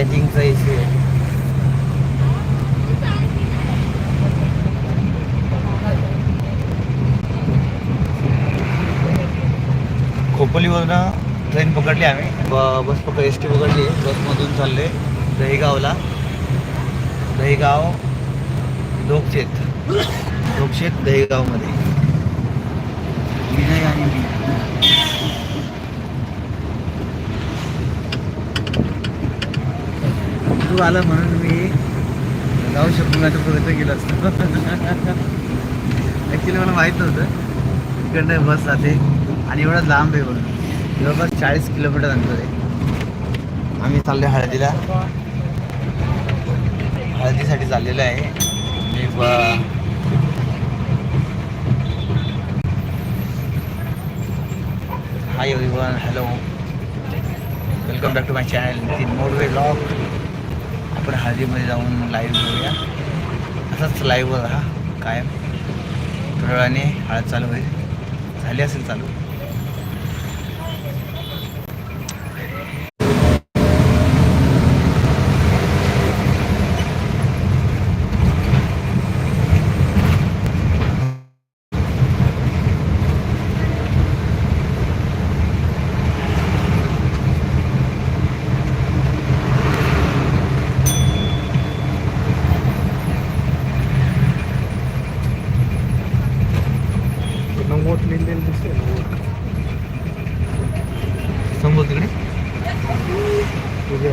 आहे खोपोलीवरनं ट्रेन पकडली आम्ही. ब बस पकड एस टी पकडली. बसमधून चालले दहीगावला. दहीगाव लोकशेत लोकशेत दहीगावमध्ये. विनय आणि मी. तू आलं म्हणून मी जाऊ शकतो माझ्या प्रयत्न केला असतो. ॲक्च्युली मला माहीत नव्हतं. इकडनं बस जाते आणि एवढं लांब आहे बघ. जवळपास चाळीस किलोमीटर अंतर आहे. आम्ही चाललो हळदीला. हळदीसाठी चाललेलो आहे. मी ब hi everyone hello welcome back to my channel Modve blog आपण हळदीमध्ये जाऊन लाईव्ह घेऊया असंच लाईव्ह राहा कायम. थोड्या वेळाने हळद चालू होईल. झाली असेल चालू. Iya.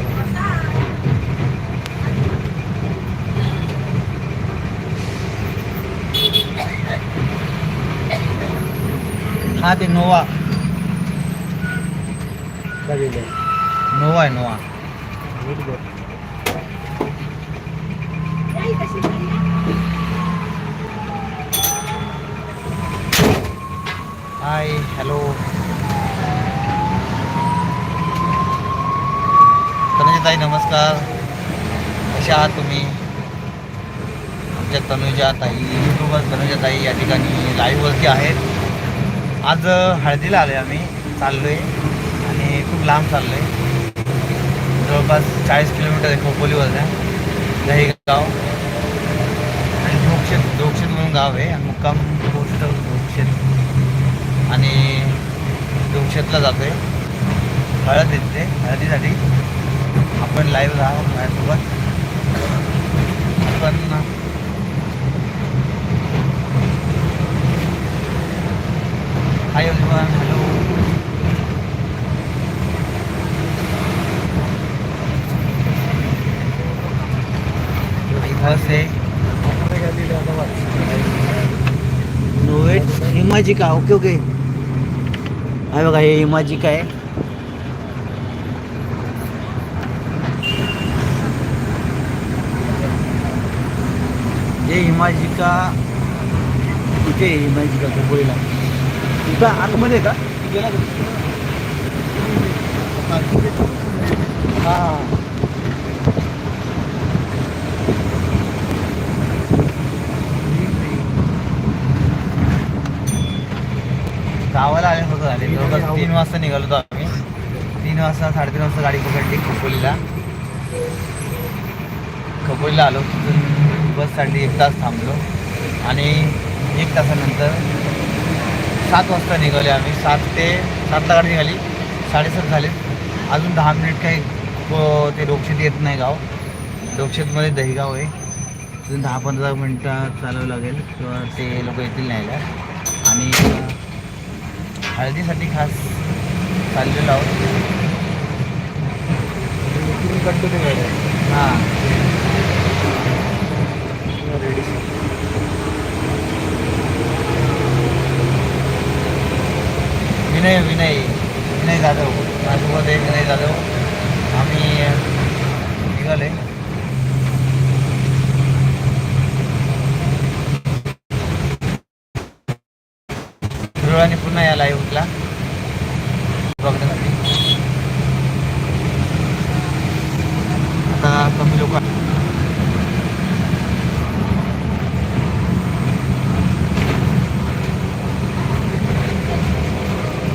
Hati Noah. Tadi deh. Noah, ya, Noah. Hai, hello. ताई नमस्कार. कशा आहात तुम्ही? आमच्या तनुजा ताई युट्यूबर तनुजा ताई या ठिकाणी लाईव्हवरती आहेत. आज हळदीला आलो आम्ही. चाललो आहे आणि खूप लांब चाललो आहे जवळपास चाळीस किलोमीटर आहे खोपोलीवरनं. दहीगाव. आणि धोक्षेत धोक्षेत म्हणून गाव आहे. आणि मुक्काम पोस्ट धोक्षेत आणि धोक्षेतला जातो आहे हळद येते हळदीसाठी. आपण लाईव्ह राहा माझ्यासोबत. आपण हाय एव्हरीवन हॅलो बस आहे. नोवेट इमाजिका ओके ओके आहे बघा हे इमाजिका आहे. हे हिमाजिका इथे हिमाजिका इमाजिका खोपोलीला इथं आतमध्ये आहे का गेला हां गावाला आले होतो झाले जवळपास तीन वाजता निघालो होतो आम्ही. तीन वाजता साडेतीन वाजता गाडी पकडली खोपोलीला खोपोलीला आलो. तिथून बससाठी एक तास थांबलो. आणि एक तासानंतर सात वाजता निघाले आम्ही. सात ते सातला गाडी निघाली. साडेसात झाले. अजून दहा मिनिट काही को- ते डोक्षेत येत नाही गाव. डोक्षेतमध्ये दहीगाव आहे. अजून दहा पंधरा मिनटं चालवावं लागेल किंवा ते लोक येतील न्यायला. आणि हळदीसाठी खास चाललेलो आहोत. इकडून काढतो ते रेडी विनय विनय विनय जाधव. माझ्यासोबत आहे विनय जाधव. आम्ही निघाले थोड्या पुन्हा या लाईव्हला बघण्यासाठी आता कमी लोक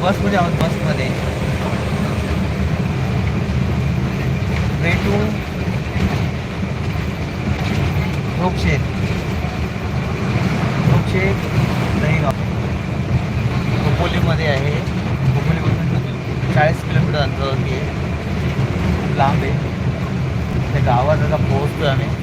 बसमध्ये आहोत बसमध्ये. रेटू रोपशेत रोपशेत दहीगाव खोपोलीमध्ये आहे. खोपोलीमधून चाळीस किलोमीटर अंतरावरती आहे. लांब आहे. त्या गावात आता पोहोचतो आम्ही.